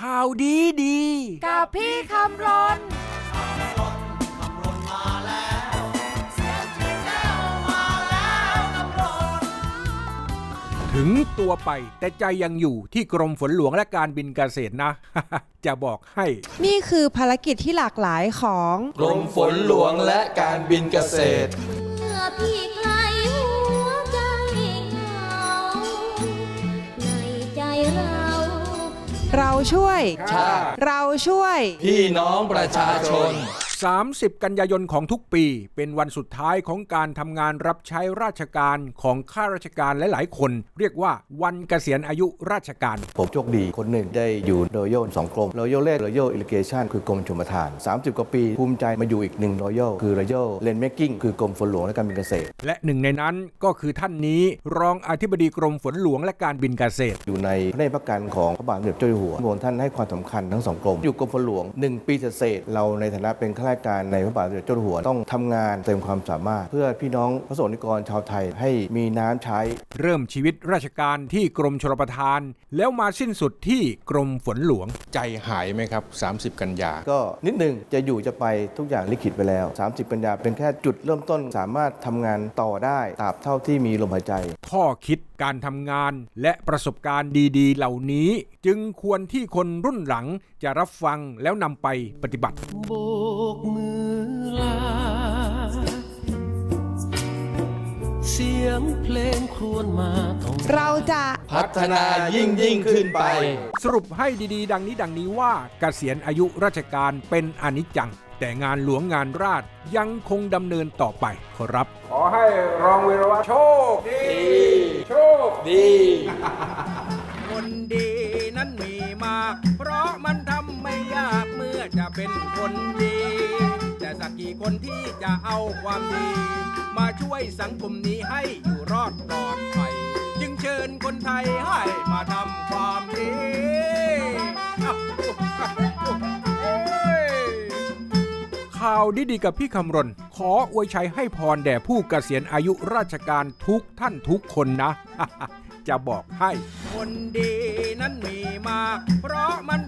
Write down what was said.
ข่าวดีดี กับพี่คำรนถึงตัวไปแต่ใจยังอยู่ที่กรมฝนหลวงและการบินเกษตรนะ จะบอกให้ นี่คือภารกิจที่หลากหลายของ กรมฝนหลวงและการบินเกษตร เมื่อพี่ เราช่วย ชาติ เราช่วย พี่น้องประชาชน30 กันยายนของทุกปี เป็นวันสุดท้ายของการทำงานรับใช้ราชการของข้าราชการหลายๆคน เรียกว่าวันเกษียณอายุราชการ ผมโชคดีคนหนึ่งได้อยู่รอยัลสองกรมรอยัลแรกรอยัลอิริเกชันคือกรมชมประทาน 30 กว่าปี ภูมิใจมาอยู่อีกหนึ่งรอยัลคือรอยัลเลนเมกกิ้งคือกรมฝนหลวงและการบินเกษตร และหนึ่งในนั้นก็คือท่านนี้รองอธิบดีกรมฝนหลวงและการบินเกษตร อยู่ในพระเนตรพระกันของพระบาทสมเด็จเจ้าอยู่หัวพระองค์ท่านให้ความสำคัญทั้งสองกรมอยู่กรมฝนหลวง1ปีเศษๆเราในฐานะเป็นข้าราชการในพระบาทสมเด็จเจ้าอยู่หัวต้องทำงานเต็มความสามารถ เพื่อพี่น้องพระสงฆ์นิกรชาวไทยให้มีน้ำใช้ เริ่มชีวิตราชการที่กรมชลประทาน แล้วมาสิ้นสุดที่กรมฝนหลวงใจหายไหมครับ 30 กันยา ก็นิดหนึ่งจะอยู่จะไปทุกอย่างลิขิตไปแล้ว 30 กันยาเป็นแค่จุดเริ่มต้นสามารถทำงานต่อได้ตราบเท่าที่มีลมหายใจ ข้อคิดการทำงานและประสบการณ์ดีๆ เหล่านี้ จึงควรที่คนรุ่นหลังจะรับฟังแล้วนำไปปฏิบัติ เสียงเพลงครวญมาต้องเราจะพัฒนายิ่งยิ่งขึ้นไป สรุปให้ดีๆ ดังนี้ดังนี้ว่าเกษียณอายุราชการเป็นอนิจจัง แต่งานหลวงงานราชยังคงดำเนินต่อไปขอรับ ขอให้รองวีรวัตโชคดี โชคดี คนดีนั้นมีมาก เพราะมันทำไม่ยากเมื่อจะเป็นคน จะเอาความดี มาช่วยสังคมนี้ให้อยู่รอดปลอดภัยจึงเชิญคนไทยให้มาทำความดีข่าวดีๆกับพี่คำรณ ขออวยชัยให้พรแด่ผู้เกษียณอายุราชการทุกท่านทุกคนนะ จะบอกให้ คนดีนั้นมีมากเพราะมัน